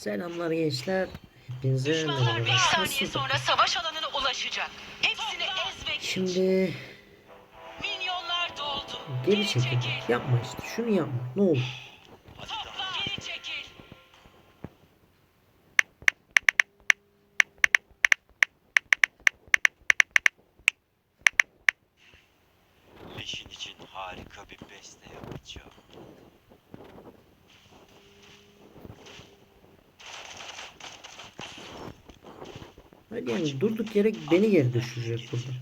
Selamlar gençler. Hepinize Düşmanlar merhaba. 5 saniye Nasılsınız? sonra savaş alanına ulaşacak. Hepsini ez ve geç. Şimdi Minyonlar doldu. geri çekil. Yapma işte. Şunu yapma. Ne olur. Topla. Geri çekil. Eşin için harika bir beste yapacağım. Hadi yani durduk yere beni geri düşürecek burada.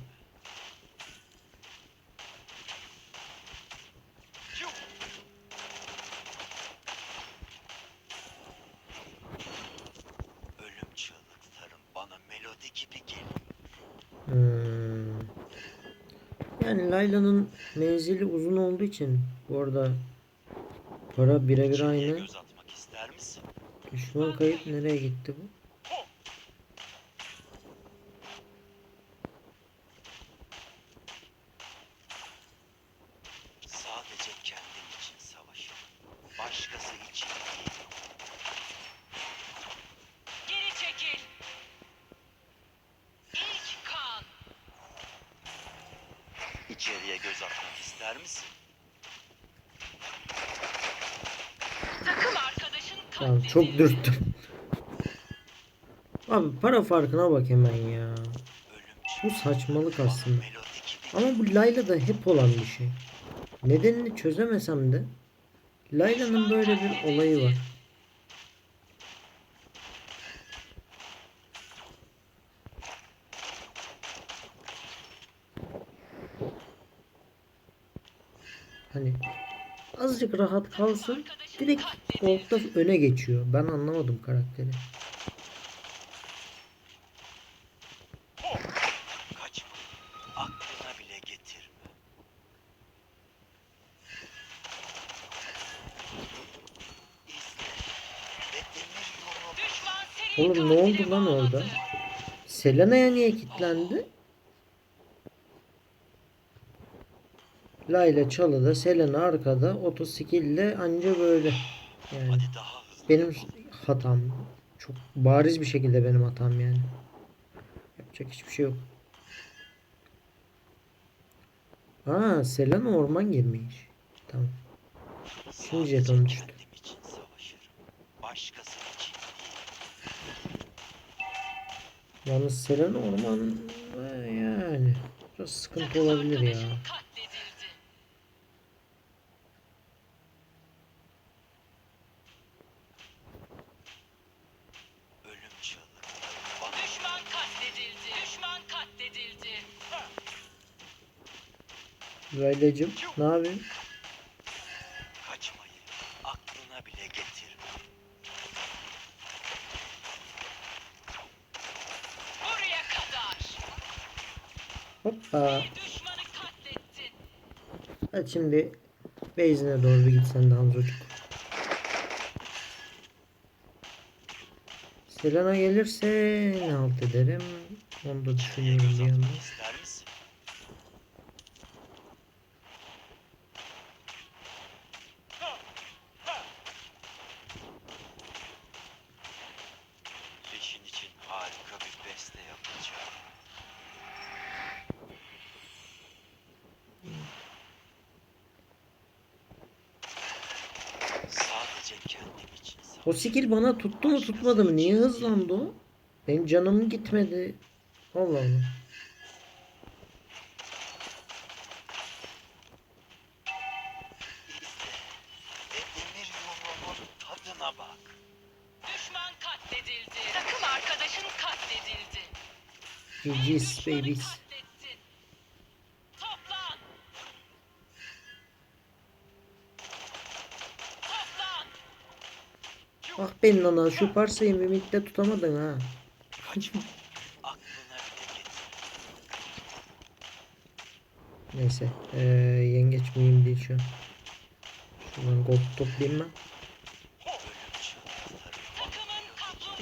Hmm. Yani Layla'nın menzili uzun olduğu için bu arada para birebir aynı. Düşman kayıp nereye gitti bu? Sadece kendim için savaşırım. Başkası için değil. Geri çekil. İlk kan. İçeriye göz atmak ister misin? Takım arkadaşın Tamam katledildi. Çok dürttüm. Abi para farkına bak hemen ya. Bu saçmalık aslında. Ama bu Layla'da hep olan bir şey. Nedenini çözemesem de Layla'nın böyle bir olayı var. Hani azıcık rahat kalsın direkt Gold'da öne geçiyor. Ben anlamadım karakteri. Oğlum ne oldu lan orada? Selena'ya niye kilitlendi? Layla çalıda, Selena arkada, otosikille anca böyle. Yani daha benim hatam. Çok bariz bir şekilde benim hatam yani. Yapacak hiçbir şey yok. Aa, Selena orman girmiş. Tamam. Şimdi jeton düştü. Yalnız Selena orman yani biraz sıkıntı olabilir ya. Laylacım ne yapayım? kaçmayı aklına bile getirme. Buraya kadar. Hoppa. Bir düşmanı katlettin. Hadi şimdi base'ine doğru bir gitsen de Hamzacık. Selena gelirse ne halt ederim? Onu da düşünüyorum bir yandan. atmak ister misin? Leşin için harika bir beste yapacağım. Sadece kendim skill bana tuttu mu tutmadı mı? Niye hızlandı o? Benim canım gitmedi. Allah Allah. ve demir yolumun tadına bak. Düşman katledildi. Takım arkadaşın katledildi. GG's Düşmanı babies. katlettin. Toplan. Toplan. Ah ben nana şu parsayı mimikte tutamadın ha. Getir. Neyse. Ee, yengeç miyim değil şu an. Şuradan gold toplayayım ben.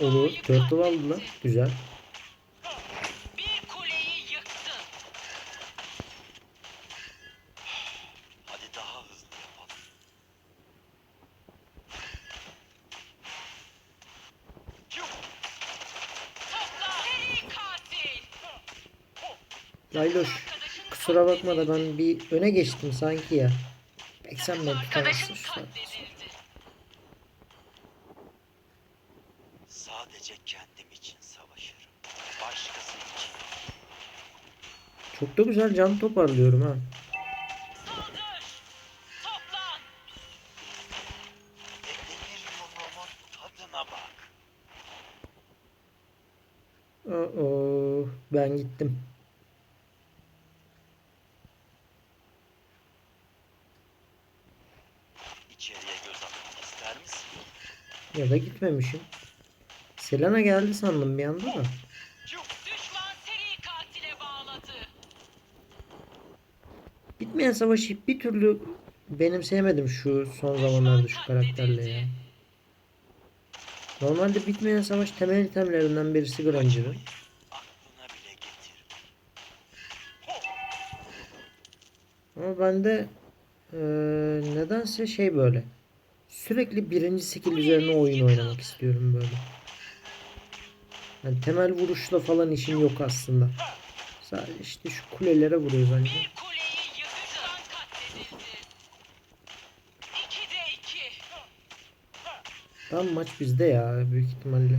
Olur. Turtle aldılar. katletti. Güzel. Layloş kusura bakma da ben bir öne geçtim sanki ya. Pek sen beni tutamazsın şu an. Sadece kendim için savaşırım. Başkası için. Çok da güzel can toparlıyorum ha. İçeriye göz atmak ister misin? Ya da gitmemişim. Selena geldi sandım bir anda da. Düşman seri katile bağladı. Bitmeyen savaşı bir türlü benimseyemedim şu son zamanlarda şu karakterle ya. Normalde bitmeyen savaş temel itemlerinden birisi Granger'ın. Ama bende eee, nedense şey böyle. Sürekli birinci skill üzerine oyun oynamak istiyorum böyle. Yani temel vuruşla falan işim yok aslında. Sadece işte şu kulelere. İkide iki. Tam maç bizde ya büyük ihtimalle.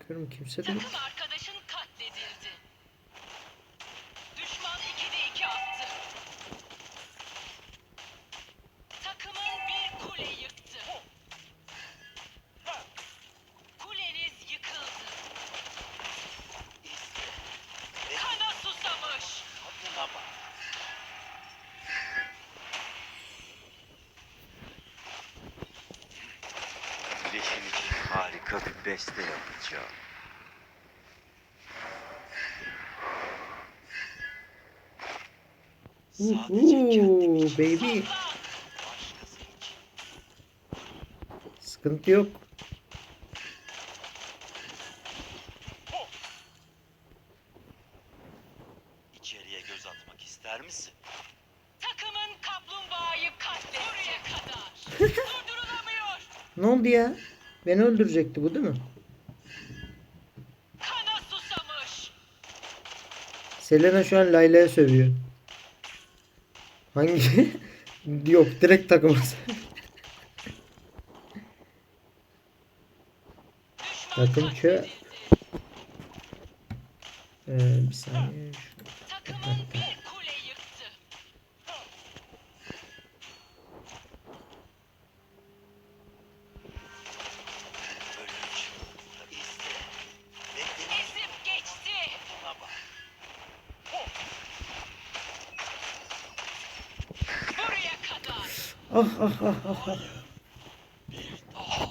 Bakıyorum kimse de yok. Beste yapacağım. Sadece kendim için baby. Sıkıntı yok. İçeriye göz atmak ister misin? Takımın kaplumbağayı katletti. Buraya kadar. Durdurulamıyor. Ne oldu ya? Beni öldürecekti bu değil mi? Selena şu an Layla'ya sövüyor. Hangi? Yok direkt takıma Takım katledildi. Ee, bir saniye. Şu-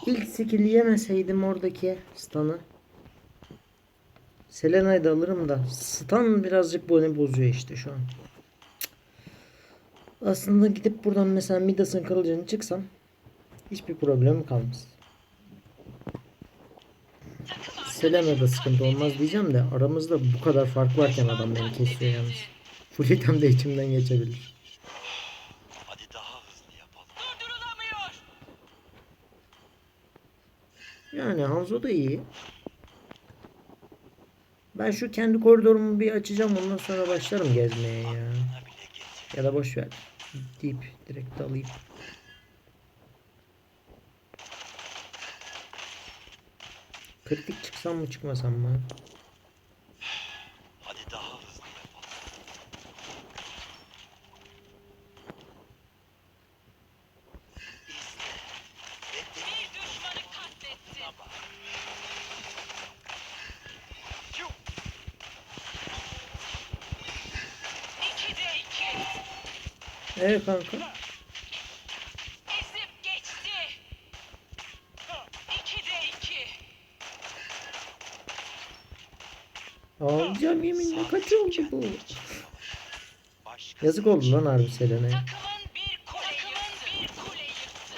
İlk skill'i yemeseydim oradaki stun'ı. Selena'yı da alırım da stun birazcık beni bozuyor işte şu an. Aslında gidip buradan mesela Midas'ın kılıcını çıksam hiçbir problemim kalmaz. Selena'da sıkıntı olmaz diyeceğim de aramızda bu kadar fark varken adam beni kesiyor yalnız. Full item de içimden geçebilir. Hadi daha hızlı yapalım. Durdurulamıyor. Yani Hanzo da iyi. Ben şu kendi koridorumu bir açacağım ondan sonra başlarım gezmeye ya. Ya da boş ver. Deyip direkt alayım. Kritik çıksam mı çıkmasam mı? Hadi daha hızlı yapalım. İzle. Ve demir Bir düşmanı katletti. yumruğuna bak. Yuh! İkide iki. Evet kanka. Ezip geçti. İkide iki. Ağlayacağım yeminle kaç oldu bu? Yazık oldu lan harbi Selena'ya. Takımın bir kule Takımın bir kule yıktı.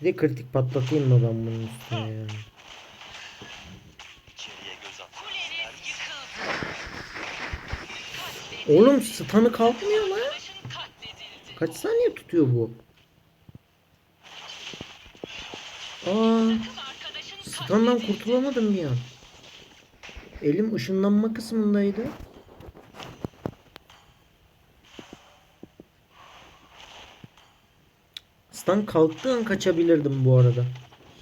Bir de kritik patlatayım mı ben bunun üstüne ya? İçeriye göz Kuleniz yıkıldı. Oğlum stun'ı kalkmıyor. Kaç saniye tutuyor bu? Aa, stun'dan kurtulamadım bir an. Elim ışınlanma kısmındaydı. Stun kalktığı an kaçabilirdim bu arada.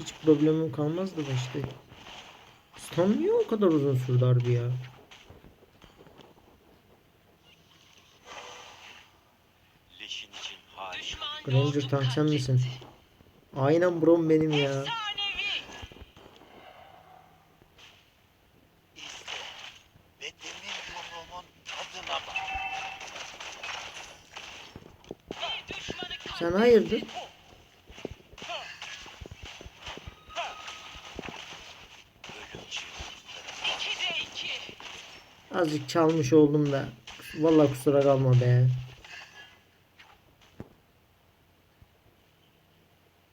Hiç problemim kalmazdı da işte. Stun niye o kadar uzun sürdü harbi ya? Leşin için harika. Düşman Granger tank sen misin? Aynen brom benim ya. Sen hayırdır? Azıcık çalmış oldum da. Vallahi kusura kalma be.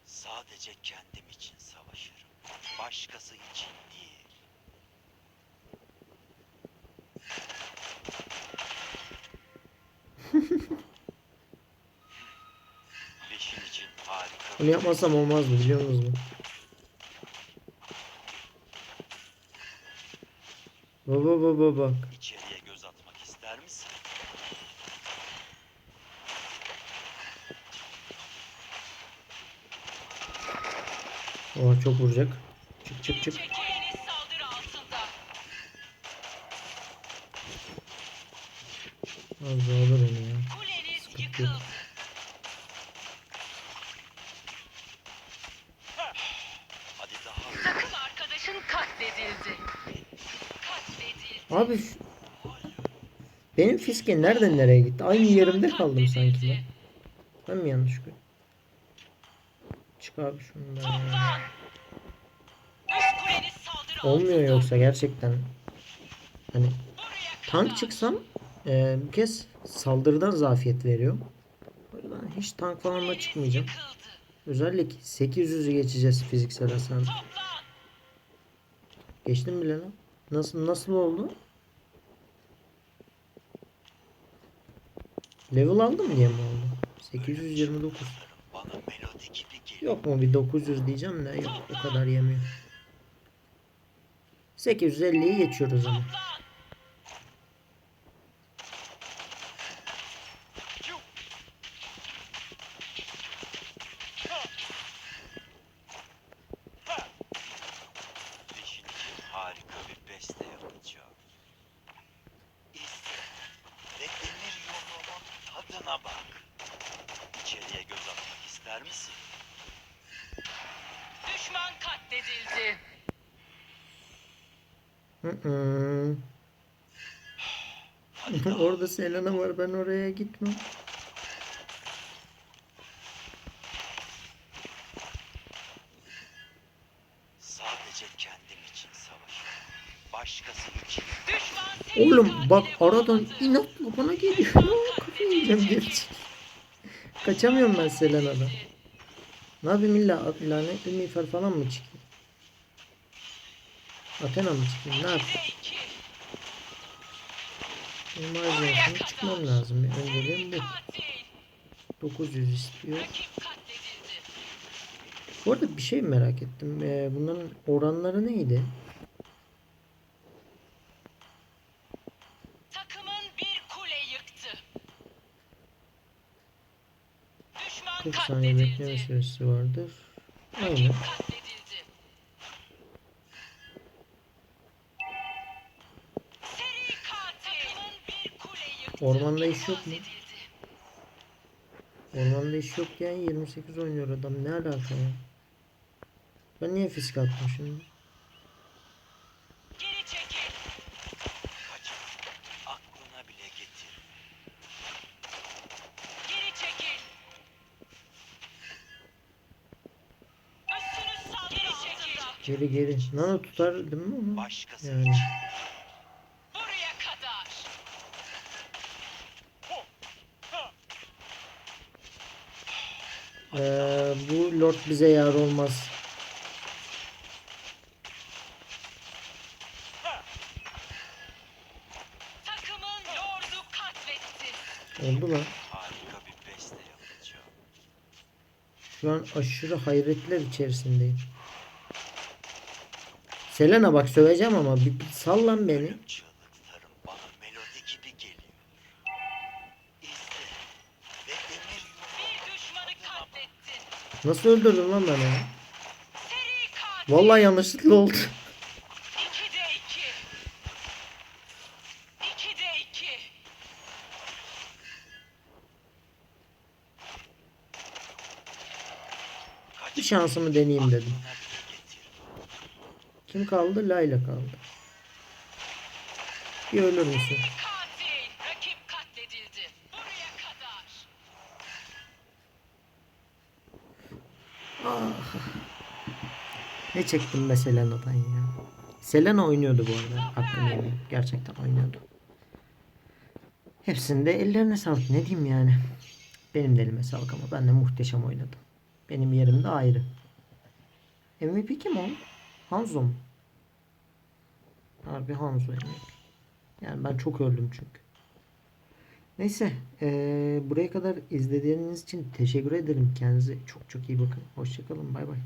Sadece kendim için savaşırım. Başkası için değil. Leşin için Bunu yapmasam olmazdı biliyor musunuz? Baba baba bak. İçeriye göz atmak ister misin? Oha çok vuracak. Çık çık çık. Çekileniz saldırı altında. Az daha alır onu ya. Kuleniz Sıkıntı yok. yıkıldı. Hadi daha Takım arkadaşın katledildi. Katledildi. Abi şu- benim fiske nereden nereye gitti? Aynı yerimde kaldım sanki ben. Ben mi yanlış gördüm? Çık abi şundan Olmuyor yoksa gerçekten. Hani tank çıksam e, bir kez saldırıdan zafiyet veriyor. Yüzden hiç tank falan da çıkmayacağım. Özellikle 800'ü geçeceğiz fiziksel hasar. Geçtim bile lan. Nasıl nasıl oldu? Level aldım diye mi oldu? 829. bana melodi gibi geliyor. Yok mu bir 900 diyeceğim de yok o kadar yemiyor. 850'yi geçiyoruz ama. Toplan. Leşin için harika bir beste yapacağım. İzle ve demir yumruğumun tadına bak. İçeriye göz atmak ister misin? Düşman katledildi. Hı daha Orada Selena var ben oraya gitmem. Sadece kendim için savaşırım. Başkası için Oğlum bak aradan inatla bana geliyor. Kafayı yiyeceğim gerçi. Kaçamıyorum ben Selena'dan. Ne yapayım illa lanetli miğfer falan mı çıkayım? Athena mı çıkayım? Ne yapayım? Harcayasına çıkmam lazım. Bir önceliğim bu. Katil. 900 istiyor. Bu arada bir şey merak ettim. Ee, bunların oranları neydi? Takımın bir kule yıktı. Düşman 40 saniye bekleme süresi vardır. Aynen. Ormanda iş yok mu? Ormanda iş yok ya 28 oynuyor adam. Ne alaka ya? Ben niye fisk attım şimdi? Geri geri. Nano tutar değil mi onu? Başkası Yani. için Buraya kadar. Ee, bu lord bize yar olmaz. Takımın lordu katletti. Oldu lan. harika bir beste yapacağım. Şu an aşırı hayretler içerisindeyim. Selena bak söveceğim ama bir, bir sal lan beni. Ölüm çığlıklarım bana melodi gibi geliyor. İzle ve demir yumruğu Bir düşmanı katlettin. Nasıl öldürdün lan beni? Vallahi yanlışlıkla oldu. 2'de 2. 2'de 2. Bir şansımı deneyeyim dedim. Kim kaldı? Layla kaldı. Bir ölür müsün? Seri katil. Rakip katledildi. Buraya kadar. Ne çektim be Selena'dan ya. Selena oynuyordu bu arada. Hakkını yemeyeyim. Gerçekten oynuyordu. Hepsinde ellerine sağlık. Ne diyeyim yani. Benim de elime sağlık ama ben de muhteşem oynadım. Benim yerim de ayrı. MVP kim o? Hanzo mu? Harbi Hanzo MVP. Yani ben çok öldüm çünkü. Neyse. eee, buraya kadar izlediğiniz için teşekkür ederim. Kendinize çok çok iyi bakın. Hoşçakalın. Bay bay.